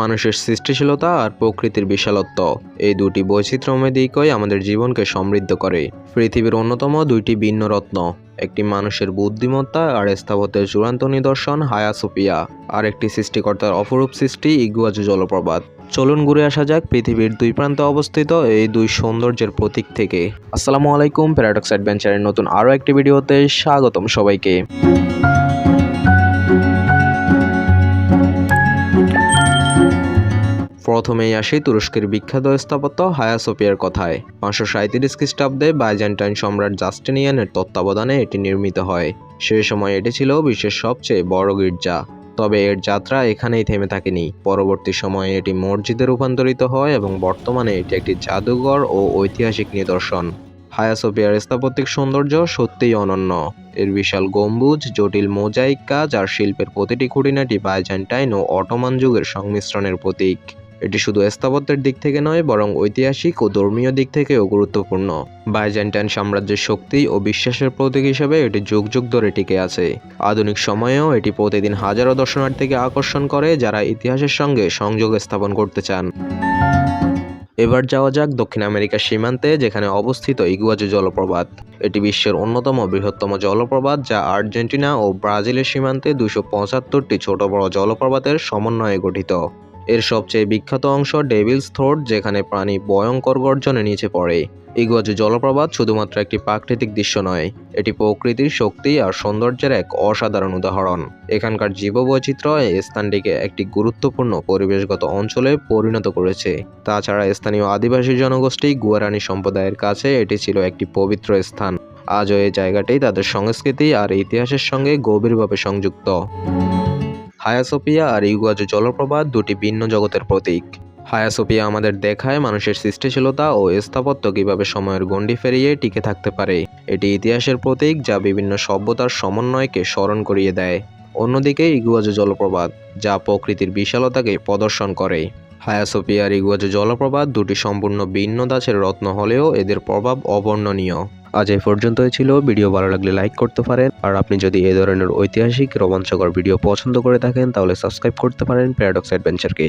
মানুষের সৃষ্টিশীলতা আর প্রকৃতির বিশালত্ব। এই দুটি বৈচিত্র্যময় দিকই আমাদের জীবনকে সমৃদ্ধ করে। পৃথিবীর অন্যতম দুইটি ভিন্ন রত্ন, একটি মানুষের বুদ্ধিমত্তা আর স্থাপত্যের চূড়ান্ত নিদর্শন হায়া সোফিয়া আর একটি সৃষ্টিকর্তার অপরূপ সৃষ্টি ইগুয়াজু জলপ্রপাত। চলুন ঘুরে আসা যাক পৃথিবীর দুই প্রান্তে অবস্থিত এই দুই সৌন্দর্যের প্রতীক থেকে। আসসালামু আলাইকুম প্যারাডক্স অ্যাডভেঞ্চারের নতুন আরও একটি ভিডিওতে স্বাগতম সবাইকে। প্রথমেই আসি তুরস্কের বিখ্যাত স্থাপত্য হায়া সোফিয়ার কথায়। পাঁচশো সাঁত্রিশ খ্রিস্টাব্দে বাইজেন্টাইন সম্রাট জাস্টিনিয়ানের তত্ত্বাবধানে এটি নির্মিত হয়। সে সময় এটি ছিল বিশ্বের সবচেয়ে বড় গির্জা। তবে এর যাত্রা এখানেই থেমে থাকেনি। পরবর্তী সময়ে এটি মসজিদে রূপান্তরিত হয় এবং বর্তমানে এটি একটি জাদুঘর ও ঐতিহাসিক নিদর্শন। হায়া সোফিয়ার স্থাপত্যিক সৌন্দর্য সত্যিই অনন্য। এর বিশাল গম্বুজ, জটিল মোজাইক কাজ আর শিল্পের প্রতিটি খুঁটিনাটি বাইজেন্টাইন ও অটোমান যুগের সংমিশ্রণের প্রতীক। এটি শুধু স্থাপত্যের দিক থেকে নয়, বরং ঐতিহাসিক ও ধর্মীয় দিক থেকেও গুরুত্বপূর্ণ। বাইজেন্টাইন সাম্রাজ্যের শক্তি ও বিশ্বাসের প্রতীক হিসেবে এটি যুগ যুগ ধরে টিকে আছে। আধুনিক সময়েও এটি প্রতিদিন হাজারো দর্শনার্থীকে আকর্ষণ করে, যারা ইতিহাসের সঙ্গে সংযোগ স্থাপন করতে চান। এবার যাওয়া যাক দক্ষিণ আমেরিকার সীমান্তে, যেখানে অবস্থিত ইগুয়াজু জলপ্রপাত। এটি বিশ্বের অন্যতম বৃহত্তম জলপ্রপাত, যা আর্জেন্টিনা ও ব্রাজিলের সীমান্তে দুশো পঁচাত্তরটি ছোট বড় জলপ্রপাতের সমন্বয়ে গঠিত। এর সবচেয়ে বিখ্যাত অংশ ডেভিলস থ্রোট, যেখানে প্রাণী ভয়ঙ্কর গর্জনে নিচে পড়ে। ইগুয়াজু জলপ্রপাত শুধুমাত্র একটি প্রাকৃতিক দৃশ্য নয়, এটি প্রকৃতির শক্তি আর সৌন্দর্যের এক অসাধারণ উদাহরণ। এখানকার জীববৈচিত্র্য এই স্থানটিকে একটি গুরুত্বপূর্ণ পরিবেশগত অঞ্চলে পরিণত করেছে। তাছাড়া স্থানীয় আদিবাসী জনগোষ্ঠী গুয়ারানি সম্প্রদায়ের কাছে এটি ছিল একটি পবিত্র স্থান। আজও এই জায়গাটি তাদের সংস্কৃতি আর ইতিহাসের সঙ্গে গভীরভাবে সংযুক্ত। হায়াসোপিয়া আর ইগুয়াজু জলপ্রপাত দুটি ভিন্ন জগতের প্রতীক। হায়াসোপিয়া আমাদের দেখায় মানুষের সৃষ্টিশীলতা ও স্থাপত্য কীভাবে সময়ের গণ্ডি ফেরিয়ে টিকে থাকতে পারে। এটি ইতিহাসের প্রতীক যা বিভিন্ন সভ্যতার সমন্বয়কে স্মরণ করিয়ে দেয়। অন্যদিকে ইগুয়াজ জলপ্রপাত, যা প্রকৃতির বিশালতাকে প্রদর্শন করে। হায়াসোপিয়া আর ইগুয়াজ জলপ্রপাত দুটি সম্পূর্ণ ভিন্ন দাসের রত্ন হলেও এদের প্রভাব অবর্ণনীয়। আজ এই পর্যন্তই ছিল। ভিডিও ভালো লাগলে লাইক করতে পারেন। আর আপনি যদি এই ধরনের ঐতিহাসিক রোমাঞ্চকর ভিডিও পছন্দ করে থাকেন, তাহলে সাবস্ক্রাইব করতে পারেন প্যারাডক্স অ্যাডভেঞ্চারকে